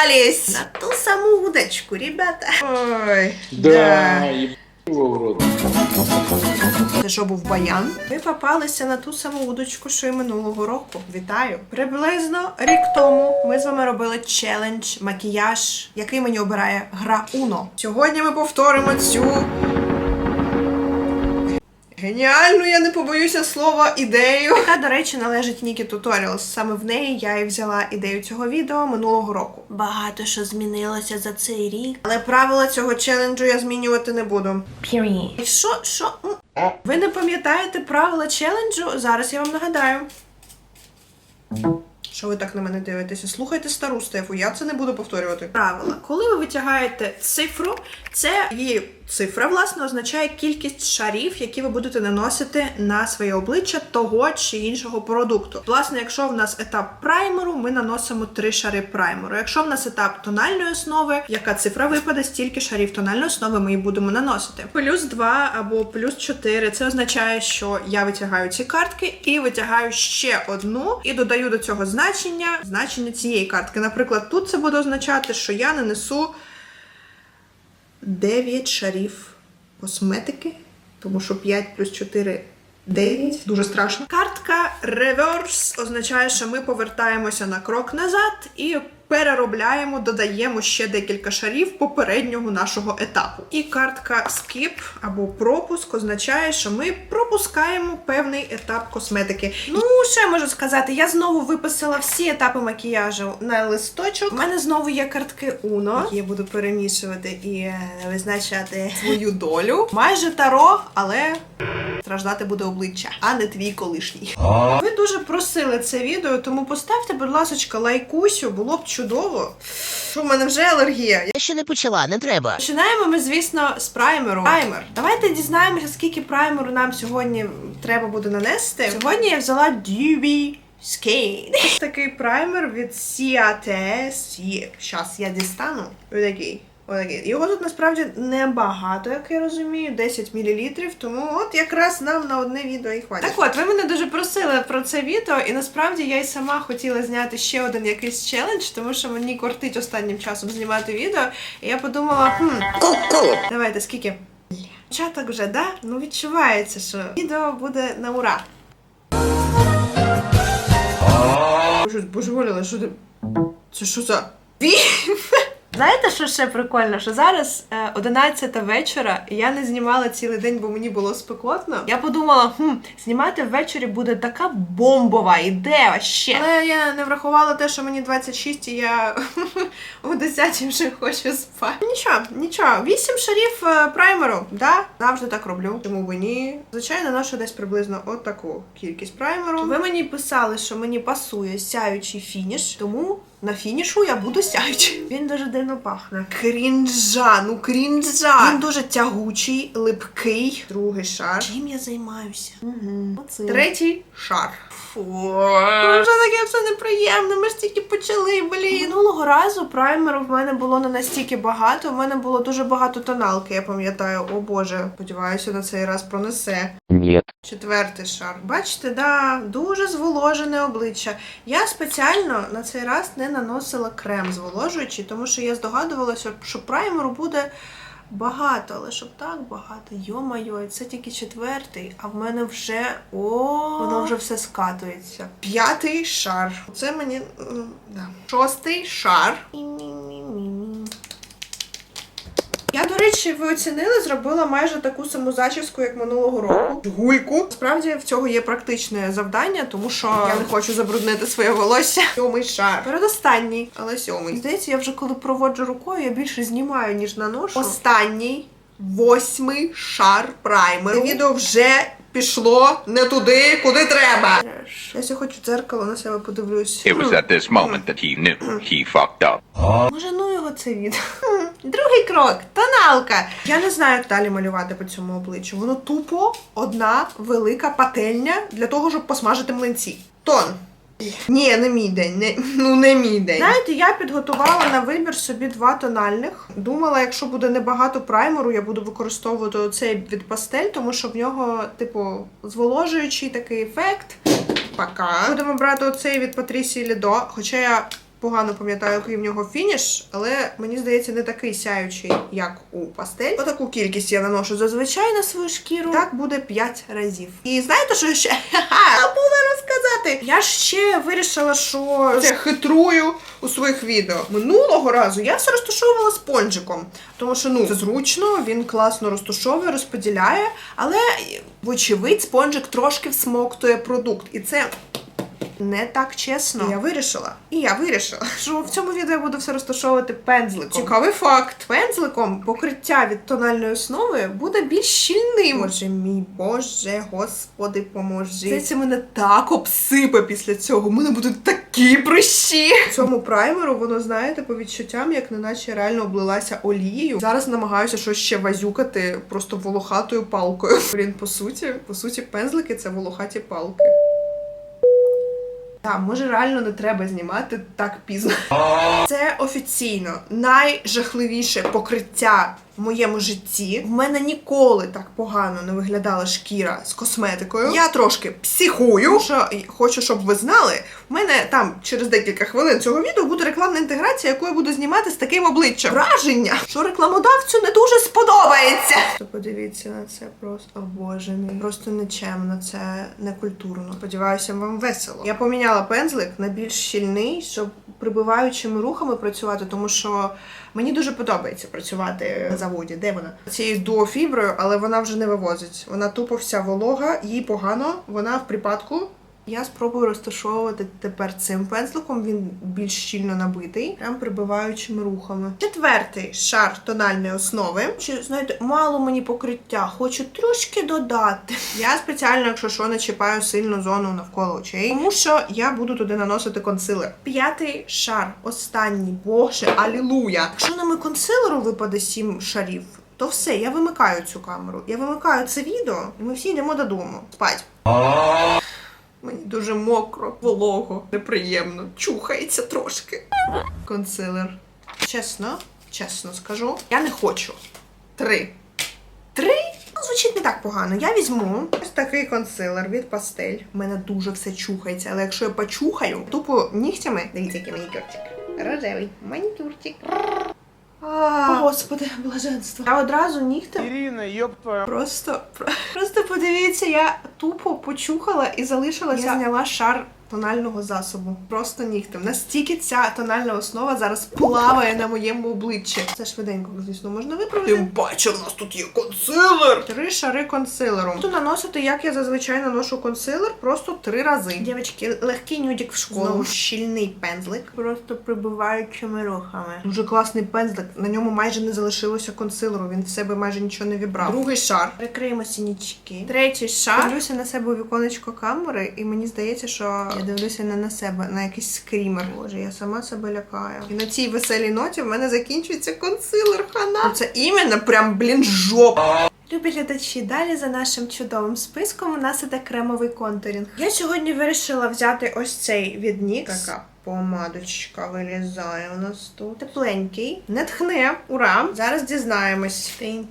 попались на ту саму удочку, ребята. Ой, Да. Це що був баян? Ми попалися на ту саму удочку, що й минулого року. Вітаю! Приблизно рік тому ми з вами робили челендж, макіяж, який мені обирає гра Уно. Сьогодні ми повторимо цю. Геніальну, я не побоюся слова ідею. Яка, до речі, належить Нікі Tutorials. Саме в неї я і взяла ідею цього відео минулого року. Багато що змінилося за цей рік. Але правила цього челенджу я змінювати не буду. Period. Що, що? Ви не пам'ятаєте правила челенджу? Зараз я вам нагадаю. Що ви так на мене дивитеся? Слухайте стару Стефу, я це не буду повторювати. Правила. Коли ви витягаєте цифру, це її цифра, власне, означає кількість шарів, які ви будете наносити на своє обличчя того чи іншого продукту. Власне, якщо в нас етап праймеру, ми наносимо три шари праймеру. Якщо в нас етап тональної основи, яка цифра випаде, стільки шарів тональної основи ми і будемо наносити. Плюс 2 або плюс 4 це означає, що я витягаю ці картки і витягаю ще одну, і додаю до цього значення значення цієї картки. Наприклад, тут це буде означати, що я нанесу 9 шарів косметики, тому що 5 плюс 4 9. Дуже страшно. Картка реверс означає, що ми повертаємося на крок назад і переробляємо, додаємо ще декілька шарів попереднього нашого етапу. І картка skip або пропуск означає, що ми пропускаємо певний етап косметики. Ну, що я можу сказати? Я знову виписала всі етапи макіяжу на листочок. У мене знову є картки Uno, які я буду перемішувати і е, визначати свою долю. Майже таро, але страждати буде обличчя, а не твій колишній. Ви дуже просили це відео, тому поставте, будь ласка, лайкусю, було б чудово. Що в мене вже алергія. Я ще не почала, не треба. Починаємо ми, звісно, з праймеру. Праймер. Давайте дізнаємося, скільки праймеру нам сьогодні треба буде нанести. Сьогодні я взяла DB Skin. Такий праймер від CAT. Зараз я дістану. Отакий. Отакий. Його тут насправді небагато, як я розумію, 10 мл, тому от якраз нам на одне відео і хватить. Так от, ви мене дуже просили про це відео, і насправді я й сама хотіла зняти ще один якийсь челендж, тому що мені кортить останнім часом знімати відео. І я подумала, хм, давайте скільки? Чаток вже, да? Ну відчувається, що відео буде на ура. Щось божеволіла, що ти. Це що за. Знаєте, що ще прикольно? Що зараз е, 11 вечора, і я не знімала цілий день, бо мені було спекотно. Я подумала, хм, знімати ввечері буде така бомбова ідея ще. Але я не врахувала те, що мені 26 і я о 10 вже хочу спати. Нічого, нічого. 8 шарів е, праймеру, да? Завжди так роблю. Чому би ні? Звичайно, нашу десь приблизно от таку кількість праймеру. Ви мені писали, що мені пасує сяючий фініш, тому на фінішу я буду сяючий. Він дуже дивно пахне. Крінжа, ну крінжа. Він дуже тягучий, липкий. Другий шар. Чим я займаюся? Угу. Третій шар. Фу, вже таке все неприємне. Ми ж тільки почали, блін. Минулого разу праймеру в мене було не настільки багато. В мене було дуже багато тоналки, я пам'ятаю. О боже, сподіваюся, на цей раз пронесе. Нет. Четвертий шар. Бачите, да, дуже зволожене обличчя. Я спеціально на цей раз не наносила крем зволожуючий, тому що я здогадувалася, що праймеру буде багато, але щоб так багато. Йо-майо, це тільки четвертий, а в мене вже о, воно вже все скатується. П'ятий шар. Це мені. Да. Шостий шар. Я, речі, ви оцінили, зробила майже таку саму зачіску, як минулого року. Гульку. Справді в цього є практичне завдання, тому що я не хочу забруднити своє волосся. Сьомий шар. Передостанній, але сьомий. Здається, я вже коли проводжу рукою, я більше знімаю, ніж наношу. Останній восьмий шар праймеру. Це відео вже пішло не туди, куди треба. Я ся хочу дзеркало на себе подивлюсь. It was at this moment that he knew he fucked up. Може, ну його це відео. Другий крок тоналка. Я не знаю, як далі малювати по цьому обличчю. Воно тупо одна велика пательня для того, щоб посмажити млинці. Тон. Ні, не мій день. Не, ну не мій день. Знаєте, я підготувала на вибір собі два тональних. Думала, якщо буде небагато праймеру, я буду використовувати оцей від пастель, тому що в нього, типу, зволожуючий такий ефект. Пока. Будемо брати оцей від Патрісії Лідо, хоча я погано пам'ятаю, який в нього фініш, але мені здається, не такий сяючий, як у пастель. Отаку кількість я наношу зазвичай на свою шкіру. Так буде 5 разів. І знаєте, що я ще забула розказати? Я ще вирішила, що це хитрую у своїх відео. Минулого разу я все розташовувала спонжиком, тому що ну це зручно, він класно розташовує, розподіляє, але вочевидь спонжик трошки всмоктує продукт, і це не так чесно. І я вирішила. І я вирішила, що в цьому відео я буду все розташовувати пензликом. Цікавий факт. Пензликом покриття від тональної основи буде більш щільним. Боже мій Боже, господи, поможи. Здається, мене так обсипе після цього. У мене будуть такі прищі. Цьому праймеру воно, знаєте, по відчуттям, як неначе реально облилася олією. Зараз намагаюся щось ще вазюкати просто волохатою палкою. Блін, по суті, по суті, пензлики це волохаті палки. Так, може реально не треба знімати так пізно. Це офіційно найжахливіше покриття моєму житті. В мене ніколи так погано не виглядала шкіра з косметикою. Я трошки психую, що хочу, щоб ви знали. В мене там через декілька хвилин цього відео буде рекламна інтеграція, яку я буду знімати з таким обличчям. Враження, що рекламодавцю не дуже сподобається. То подивіться на це просто о боже мій. Просто нечемно, це не культурно. Сподіваюся, вам весело. Я поміняла пензлик на більш щільний, щоб прибиваючими рухами працювати, тому що мені дуже подобається працювати на заводі. Де вона? Цією дуофіброю, але вона вже не вивозить. Вона тупо вся волога, їй погано, вона в припадку. Я спробую розташовувати тепер цим пензликом, він більш щільно набитий, прям прибиваючими рухами. Четвертий шар тональної основи. Чи знаєте, мало мені покриття, хочу трошки додати. Я спеціально, якщо що, не чіпаю сильну зону навколо очей, тому що я буду туди наносити консилер. П'ятий шар, останній, боже, алілуя. Якщо на мій консилеру випаде сім шарів, то все, я вимикаю цю камеру. Я вимикаю це відео, і ми всі йдемо додому. Спать. Мені дуже мокро, волого, неприємно, чухається трошки. Консилер. Чесно, чесно скажу, я не хочу. Три. Три? Ну, звучить не так погано. Я візьму ось такий консилер від пастель. У мене дуже все чухається, але якщо я почухаю, тупо нігтями. Дивіться, який манікюрчик. Рожевий манікюрчик. О, господи, блаженство. Я одразу нігтем Ірина, твою. Просто, просто подивіться, я тупо почухала і залишилася. Я зняла шар тонального засобу. Просто нігтем. Настільки ця тональна основа зараз плаває на моєму обличчі. Це швиденько, звісно, можна виправити. Тим паче, в нас тут є консилер. Три шари консилеру. Буду наносити, як я зазвичай наношу консилер, просто три рази. Дівчатки, легкий нюдік в школу. Знову щільний пензлик. Просто прибиваючими рухами. Дуже класний пензлик. На ньому майже не залишилося консилеру. Він в себе майже нічого не вібрав. Другий шар. Прикриємо сінічки. Третій шар. Дивлюся на себе у віконечко камери, і мені здається, що я дивлюся не на себе, на якийсь скрімер. Боже, я сама себе лякаю. І на цій веселій ноті в мене закінчується консилер хана. Це іменно прям, блін, жопа. Любі глядачі, далі за нашим чудовим списком у нас іде кремовий контурінг. Я сьогодні вирішила взяти ось цей від NYX. Така помадочка вилізає у нас тут. Тепленький. Не тхне, ура! Зараз дізнаємось. Тинь.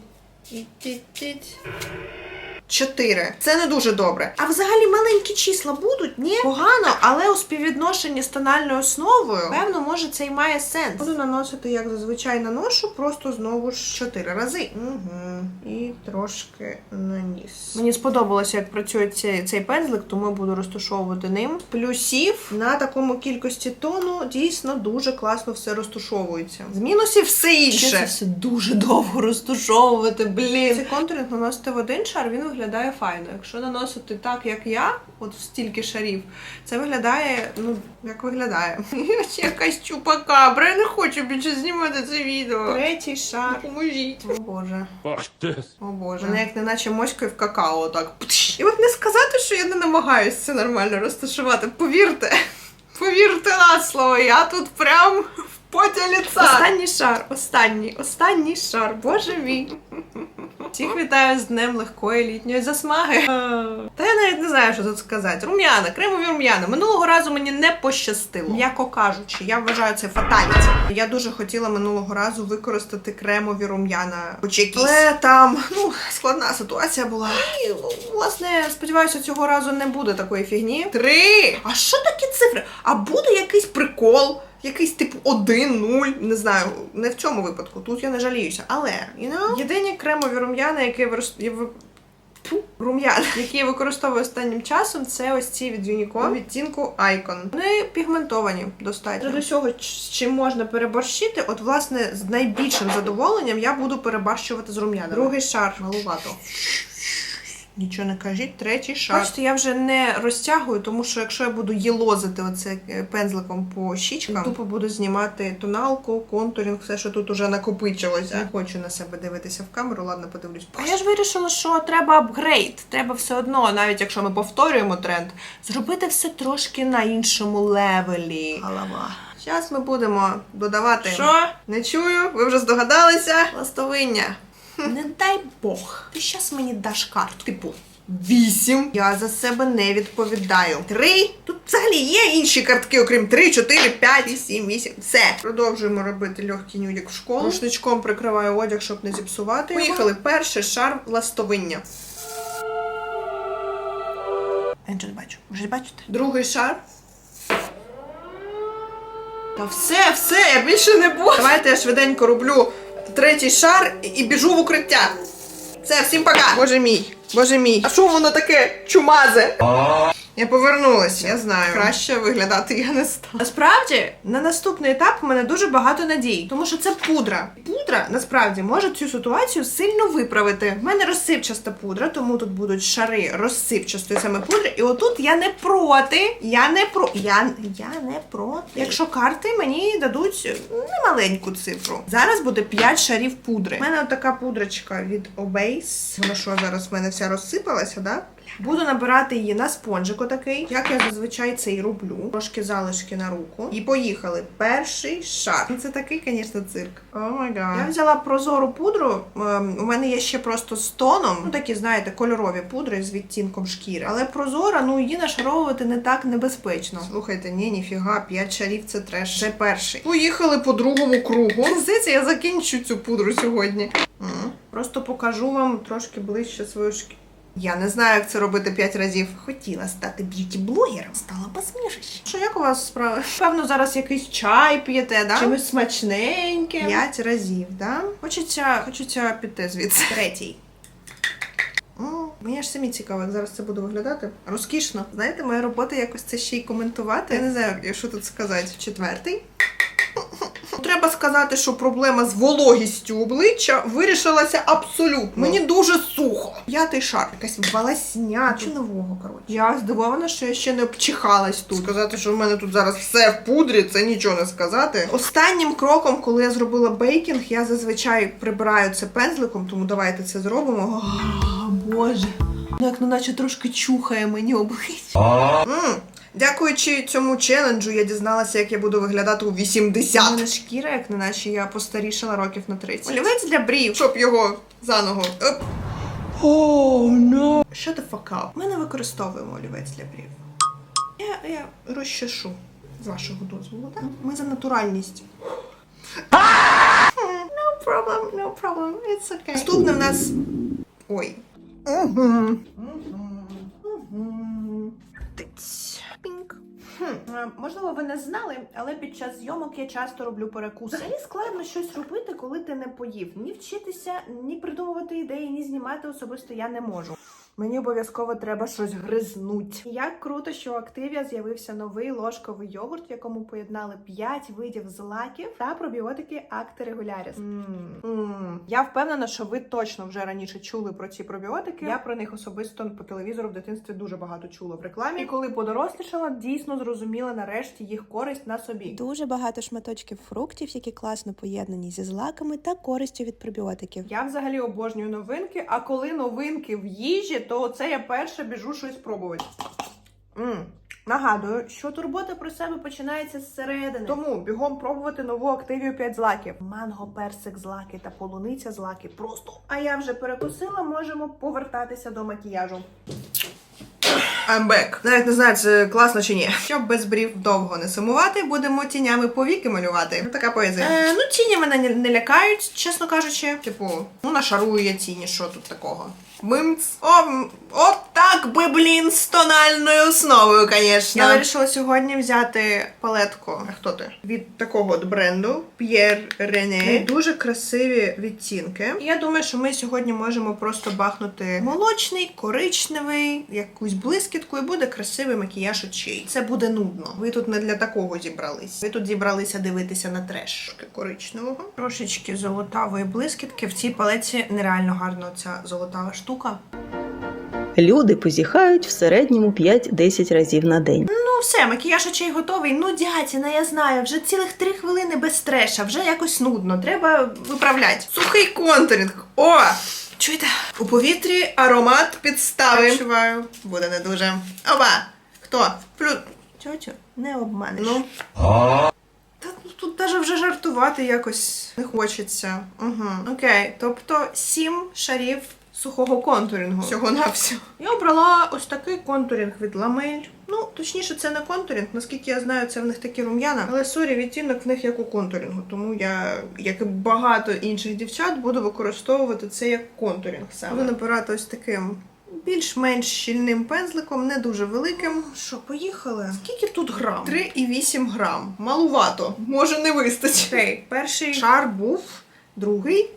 4. Це не дуже добре. А взагалі маленькі числа будуть? Ні, погано, але у співвідношенні з тональною основою, певно, може це й має сенс. Буду наносити, як зазвичай наношу, просто знову ж 4 рази. Угу. І трошки наніс. Мені сподобалося, як працює цей, цей пензлик, тому буду розташовувати ним. Плюсів на такому кількості тону дійсно дуже класно все розташовується. З мінусів все інше. Це все дуже довго розташовувати, блін. Цей контуринг наносити в один шар, він виглядає файно. Якщо наносити так, як я, от стільки шарів, це виглядає, ну, як виглядає. Ось якась чупакабра, я не хочу більше знімати це відео. Третій шар. Поможіть. О боже. О боже. Мене як неначе моською в какао так. І от не сказати, що я не намагаюся це нормально розташувати. Повірте. Повірте на слово, я тут прям в поті ліца. Останній шар, останній, останній шар, боже мій. Всіх вітаю з днем легкої літньої засмаги. Та я навіть не знаю, що тут сказати. Рум'яна, кремові рум'яна. Минулого разу мені не пощастило. М'яко кажучи, я вважаю це фатальність. Я дуже хотіла минулого разу використати кремові рум'яна. Хоч якісь. Але там ну, складна ситуація була. І, власне, сподіваюся, цього разу не буде такої фігні. Три! А що такі цифри? А буде якийсь прикол? Якийсь типу один, нуль, не знаю, не в цьому випадку. Тут я не жаліюся. Але you know, єдині кремові рум'яна, які вирос- я ви- Фу, які я використовую останнім часом, це ось ці від Uniqlo відтінку Icon. Вони пігментовані достатньо. З усього, з чим можна переборщити, от власне з найбільшим задоволенням я буду перебарщувати з рум'янами. Другий шар малувато. Нічого не кажіть, третій шар. Бачите, я вже не розтягую, тому що якщо я буду єлозити оце е, пензликом по щічкам, тупо буду знімати тоналку, контурінг, все, що тут уже накопичилося. Не хочу на себе дивитися в камеру, ладно, подивлюсь. А я ж вирішила, що треба апгрейд. Треба все одно, навіть якщо ми повторюємо тренд, зробити все трошки на іншому левелі. Голова. Зараз ми будемо додавати. Що? Не чую, ви вже здогадалися? Ластовиння. Не дай Бог. Ти щас мені даш карту. Типу. Вісім. Я за себе не відповідаю. Три. Тут взагалі є інші картки, окрім три, чотири, п'ять, сім, вісім. Все. Продовжуємо робити легкий нюдік в школу. Рушничком прикриваю одяг, щоб не зіпсувати. Поїхали. Перший шар ластовиння. Я нічого не бачу. Вже бачите? Другий шар. Та все, все, я більше не буду. Давайте я швиденько роблю третій шар і- біжу в укриття. Все, всім пока. Боже мій, боже мій. А що воно таке чумазе? Я повернулася, я знаю. Краще виглядати я не стала. Насправді, на наступний етап у мене дуже багато надій, тому що це пудра. Пудра насправді може цю ситуацію сильно виправити. У мене розсипчаста пудра, тому тут будуть шари розсипчастої саме пудри. І отут я не проти. Я не про. Я, я не проти. Якщо карти мені дадуть немаленьку цифру. Зараз буде 5 шарів пудри. У мене така пудрочка від Obase. Вона що зараз в мене вся розсипалася, да? Буду набирати її на спонжик отакий, як я зазвичай це і роблю. Трошки залишки на руку. І поїхали. Перший шар. Ну, Це такий, звісно, цирк. О май гад. Я взяла прозору пудру. Ем, у мене є ще просто з тоном. Ну такі, знаєте, кольорові пудри з відтінком шкіри. Але прозора, ну її нашаровувати не так небезпечно. Слухайте, ні, ніфіга, п'ять шарів це треш. Це перший. Поїхали по другому кругу. Здається, я закінчу цю пудру сьогодні. Просто покажу вам трошки ближче свою шкіру. Я не знаю, як це робити п'ять разів. Хотіла стати б'юті-блогером, стала посмішище. Що як у вас справи? Певно, зараз якийсь чай п'єте, да? Чимось смачненьким. П'ять разів, да? Хочеться, хочеться піти звідси. Третій. Мені ж самі цікаво, як зараз це буде виглядати. Розкішно. Знаєте, моя робота якось це ще й коментувати. Я не знаю, що тут сказати. Четвертий. Треба сказати, що проблема з вологістю обличчя вирішилася абсолютно. Мені дуже сухо. П'ятий шар, якась волосня. Чи нового, коротше. Я здивована, що я ще не обчихалась тут. Сказати, що в мене тут зараз все в пудрі, це нічого не сказати. Останнім кроком, коли я зробила бейкінг, я зазвичай прибираю це пензликом, тому давайте це зробимо. О, Боже. Ну, як ну, наче трошки чухає мені обличчя. Дякуючи цьому челенджу, я дізналася, як я буду виглядати у 80. У мене шкіра, як не наче я постарішала років на 30. Олівець для брів, щоб його заново. Oh, no. Shut the fuck up. Ми не використовуємо олівець для брів. Я, я розчешу. З вашого дозволу, так? Ми за натуральність. No problem, no problem, it's okay. Наступне в нас. Ой. Можливо, ви не знали, але під час зйомок я часто роблю перекуси. Взагалі складно щось робити, коли ти не поїв. Ні вчитися, ні придумувати ідеї, ні знімати особисто я не можу. Мені обов'язково треба щось гризнуть. Як круто, що у Активія з'явився новий ложковий йогурт, в якому поєднали 5 видів злаків та пробіотики Акти Регуляріс. Я впевнена, що ви точно вже раніше чули про ці пробіотики. Я про них особисто по телевізору в дитинстві дуже багато чула в рекламі. І коли подорослішала, дійсно зрозуміла нарешті їх користь на собі. Дуже багато шматочків фруктів, які класно поєднані зі злаками та користю від пробіотиків. Я взагалі обожнюю новинки, а коли новинки в їжі, то це я перша біжу щось пробувати. м Нагадую, що турбота про себе починається зсередини. Тому бігом пробувати нову активію 5 злаків. Манго, персик злаки та полуниця злаки. Просто. А я вже перекусила, можемо повертатися до макіяжу. I'm back. Навіть не знаю, це класно чи ні. Щоб без брів довго не сумувати, будемо тінями повіки малювати. Ну, Така поезія. Е, ну, тіні мене не, не лякають, чесно кажучи. Типу, ну нашарую я тіні, що тут такого. Мимц. О, от Так би, блін, з тональною основою, звісно. Я вирішила сьогодні взяти палетку. А хто ти? Від такого от бренду Pierre René. Дуже красиві відтінки. І я думаю, що ми сьогодні можемо просто бахнути молочний, коричневий, якусь блискітку, і буде красивий макіяж очей. Це буде нудно. Ви тут не для такого зібрались. Ви тут зібралися дивитися на треш коричневого. Трошечки золотавої блискітки. В цій палеці нереально гарна ця золотава штука. Люди позіхають в середньому 5-10 разів на день. Ну, все, макіяж очей готовий. Ну, дятіна, я знаю, вже цілих три хвилини без треша, вже якось нудно. Треба виправляти. Сухий контуринг. О! Чуєте? У повітрі аромат підстави. Відчуваю. Буде не дуже. Оба! Хто? Плюс. Тьотю, не обманеш. Ну. Та ну, тут навіть вже жартувати якось не хочеться. Угу. Окей, тобто сім шарів сухого контурінгу. Всього на всього. Я обрала ось такий контурінг від Ламель. Ну, точніше, це не контурінг, наскільки я знаю, це в них такі рум'яна. Але сорі, відтінок в них як у контурінгу. Тому я, як і багато інших дівчат, буду використовувати це як контурінг саме. Буду набирати ось таким більш-менш щільним пензликом, не дуже великим. Що, поїхали? Скільки тут грам? 3,8 грам. Малувато. Може не вистачить. Окей, перший шар був, другий.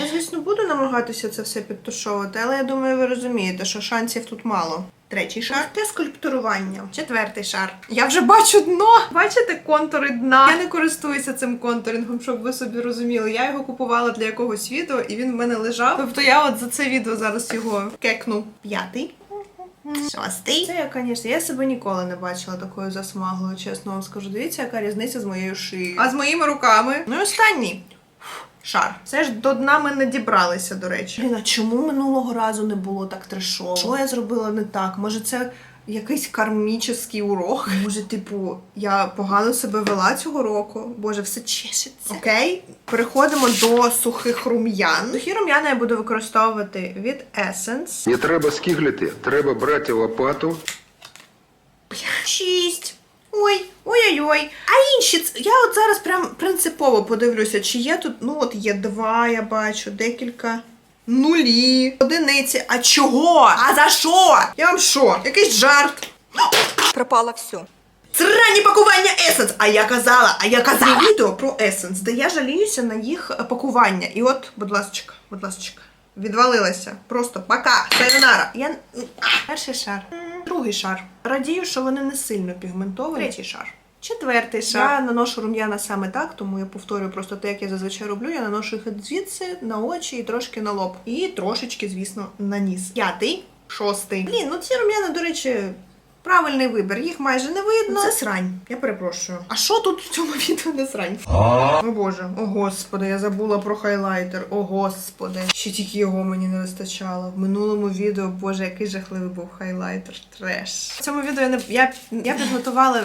Я, звісно, буду намагатися це все підтушовувати, але я думаю, ви розумієте, що шансів тут мало. Третій шар те скульптурування. Четвертий шар. Я вже бачу дно. Бачите контури дна? Я не користуюся цим контурингом, щоб ви собі розуміли. Я його купувала для якогось відео, і він в мене лежав. Тобто я от за це відео зараз його кекну. П'ятий. Шостий. Це я, звісно, я себе ніколи не бачила такою засмаглою, чесно вам скажу. Дивіться, яка різниця з моєю шиєю. А з моїми руками. Ну і останній. Шар. Це ж до дна ми не дібралися, до речі. Блін, а чому минулого разу не було так трешово? Що я зробила не так? Може, це якийсь кармічний урок? Може, типу, я погано себе вела цього року? Боже, все чешеться. Окей, переходимо до сухих рум'ян. Сухі рум'яна я буду використовувати від Essence. Не треба скиглити, треба брати лопату. Шість. Ой, ой-ой-ой. А інші, я от зараз прям принципово подивлюся, чи є тут, ну от є два, я бачу, декілька. Нулі, одиниці. А чого? А за що? Я вам що? Якийсь жарт. Пропало все. Срані пакування Essence! А я казала, а я казала відео про Essence, де я жаліюся на їх пакування. І от, будь ласка, будь ласка, відвалилася. Просто пока. Сайонара. Я... Перший шар. Другий шар. Радію, що вони не сильно пігментовані. Третій шар. Четвертий шар. Я наношу рум'яна саме так, тому я повторюю просто те, як я зазвичай роблю. Я наношу їх звідси на очі і трошки на лоб. І трошечки, звісно, на ніс. П'ятий, шостий. Блін, ну ці рум'яна, до речі, Правильний вибір, їх майже не видно. Це срань. Я перепрошую. А що тут в цьому відео не срань? О боже, о господи, я забула про хайлайтер. О господи. Ще тільки його мені не вистачало. В минулому відео, боже, який жахливий був хайлайтер. Треш. В цьому відео я не я, я підготувала.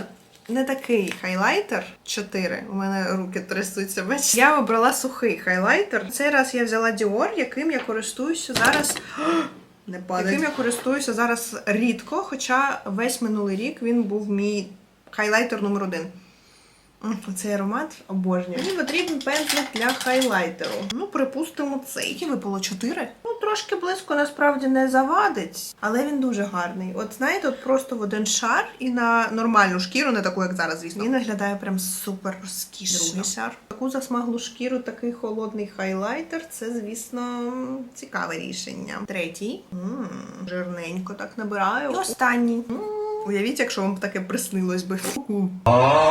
Не такий хайлайтер 4. У мене руки трясуться. Бачите? Я обрала сухий хайлайтер. Цей раз я взяла Dior, яким я користуюся зараз не падає. Яким я користуюся зараз рідко, хоча весь минулий рік він був мій хайлайтер номер один. Цей аромат обожнює. Мені потрібен пензлик для хайлайтеру. Ну, припустимо, цей. Які випало чотири трошки близько насправді не завадить, але він дуже гарний. От знаєте, от просто в один шар і на нормальну шкіру, не таку, як зараз, звісно. Він виглядає прям супер розкішно. Другий шар. Таку засмаглу шкіру, такий холодний хайлайтер. Це, звісно, цікаве рішення. Третій. м жирненько так набираю. І останній. М, Уявіть, якщо вам таке приснилось би.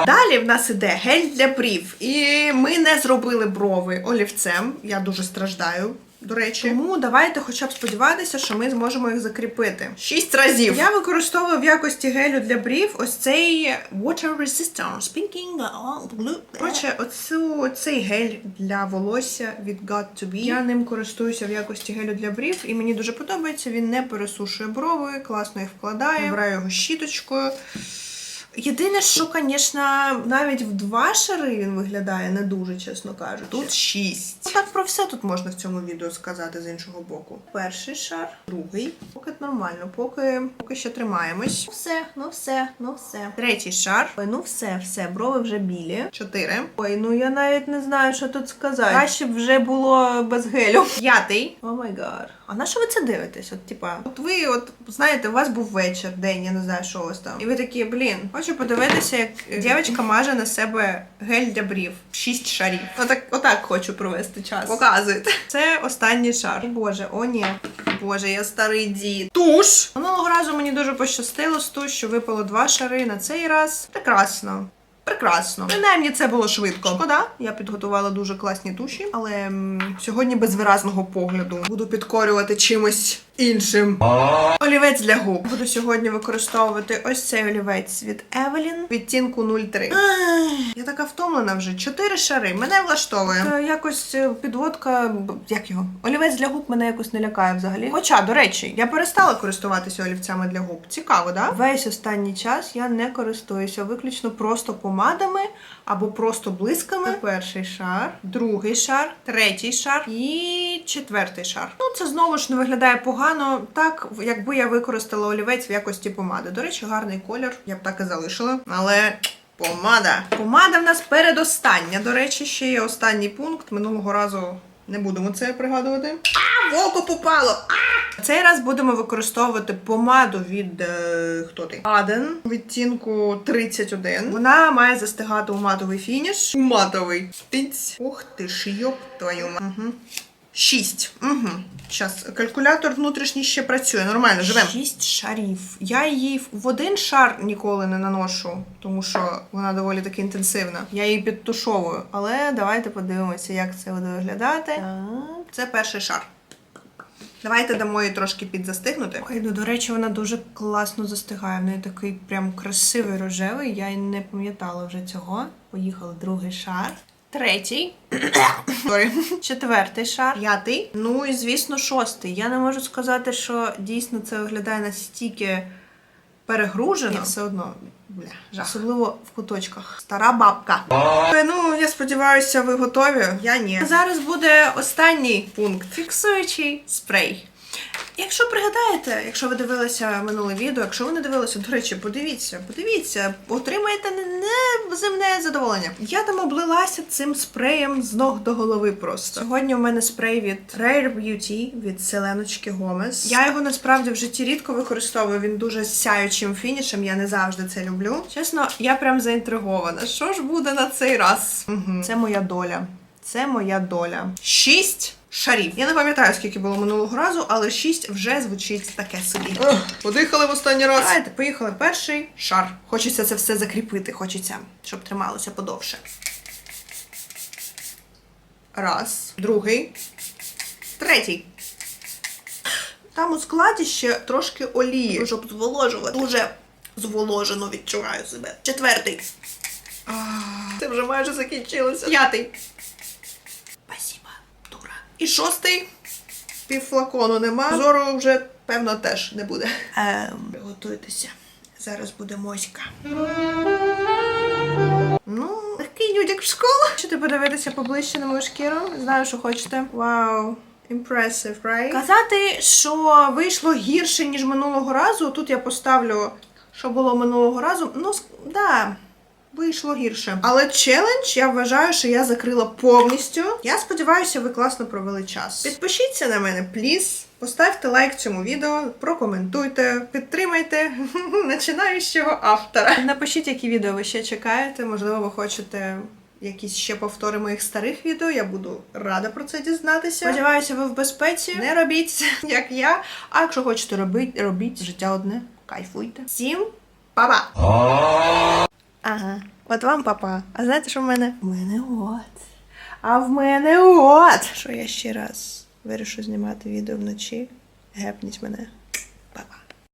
Далі в нас іде гель для брів. І ми не зробили брови олівцем. Я дуже страждаю. До речі, тому давайте хоча б сподіватися, що ми зможемо їх закріпити. Шість разів. Я використовую в якості гелю для брів ось цей Water Resistant Speaking Blue. Коротше, оцю, цей гель для волосся від Got to Be. Я ним користуюся в якості гелю для брів, і мені дуже подобається. Він не пересушує брови, класно їх вкладає. Набираю його щіточкою. Єдине, що, звісно, навіть в два шари він виглядає не дуже, чесно кажучи. Тут шість. Ну так про все тут можна в цьому відео сказати з іншого боку. Перший шар, другий. Поки нормально, поки, поки ще тримаємось. Все, ну все, ну все. Третій шар. Ой, ну все, все, брови вже білі. Чотири. Ой, ну я навіть не знаю, що тут сказати. Краще б вже було без гелю. П'ятий. О май гад. А на що ви це дивитесь? От, типа, от ви, от знаєте, у вас був вечір, день, я не знаю, що у вас там. І ви такі, блін, хочу подивитися, як дівчинка маже на себе гель для брів. Шість шарів. Отак, отак хочу провести час. Показуєте. Це останній шар. О Боже, о ні. Боже, я старий дід. Туш! Минулого разу мені дуже пощастило з туш, що випало два шари на цей раз. Прекрасно. Прекрасно. Принаймні це було швидко. Шкода, я підготувала дуже класні туші, але м, сьогодні без виразного погляду буду підкорювати чимось іншим. Олівець для губ. Буду сьогодні використовувати ось цей олівець від Evelyn відтінку 03. Ах, Я така втомлена вже. Чотири шари. Мене влаштовує. Е, Якось е, підводка, б- як його? Олівець для губ мене якось не лякає взагалі. Хоча, до речі, я перестала користуватися олівцями для губ. Цікаво, да? Весь останній час я не користуюся виключно просто помадами або просто блисками. Це перший шар, другий шар, третій шар і четвертий шар. Ну, це знову ж не виглядає погано, так якби я використала олівець в якості помади. До речі, гарний колір, я б так і залишила. Але. Помада. Помада в нас передостання. До речі, ще є останній пункт. Минулого разу не будемо це пригадувати. А, в око попало! А! Цей раз будемо використовувати помаду від е, хто ти? Аден відтінку 31. Вона має застигати у матовий фініш. У матовий. Тиць. Ух ти ж, йоп твою. Угу. Шість. Угу. Зараз калькулятор внутрішній ще працює. Нормально, живемо. Шість шарів. Я її в один шар ніколи не наношу, тому що вона доволі таки інтенсивна. Я її підтушовую. Але давайте подивимося, як це буде виглядати. Так. Це перший шар. Давайте дамо їй трошки підзастигнути. Ой, ну до речі, вона дуже класно застигає. В неї такий прям красивий рожевий. Я й не пам'ятала вже цього. Поїхали другий шар. Третій. Четвертий шар. П'ятий. Ну і звісно, шостий. Я не можу сказати, що дійсно це виглядає настільки перегружено. Все одно. Бля, жах. Особливо в куточках. Стара бабка. Ну, я сподіваюся, ви готові. Я ні. Зараз буде останній пункт. Фіксуючий спрей. Якщо пригадаєте, якщо ви дивилися минуле відео, якщо ви не дивилися, до речі, подивіться, подивіться, отримаєте неземне задоволення. Я там облилася цим спреєм з ног до голови просто. Сьогодні у мене спрей від Rare Beauty від Селеночки Гомес. Я його насправді в житті рідко використовую. Він дуже сяючим фінішем. Я не завжди це люблю. Чесно, я прям заінтригована. Що ж буде на цей раз? Угу. Це моя доля. Це моя доля. Шість шарів. Я не пам'ятаю, скільки було минулого разу, але шість вже звучить таке собі. Подихали в останній раз. Давайте, поїхали. Перший шар. Хочеться це все закріпити, хочеться, щоб трималося подовше. Раз. Другий. Третій. Там у складі ще трошки олії, щоб зволожувати. Дуже зволожено відчуваю себе. Четвертий. Це вже майже закінчилося. П'ятий. І шостий. Півфлакону нема. Зору вже, певно, теж не буде. Ем, готуйтеся. Зараз буде моська. Ну, легкий нюдік в школу. Хочете подивитися поближче на мою шкіру? Знаю, що хочете. Вау. Impressive, right? Казати, що вийшло гірше, ніж минулого разу. Тут я поставлю, що було минулого разу. Ну, да. Вийшло гірше. Але челендж я вважаю, що я закрила повністю. Я сподіваюся, ви класно провели час. Підпишіться на мене, пліз. Поставте лайк цьому відео, прокоментуйте, підтримайте починаючого автора. Напишіть, які відео ви ще чекаєте. Можливо, ви хочете якісь ще повтори моїх старих відео. Я буду рада про це дізнатися. Сподіваюся, ви в безпеці. Не робіть, як я. А якщо хочете робити, робіть життя одне. Кайфуйте. Всім па-па! Ага, от вам папа. А знаєте, що в мене? В мене от. А в мене от. Що я ще раз вирішу знімати відео вночі. Гепніть мене.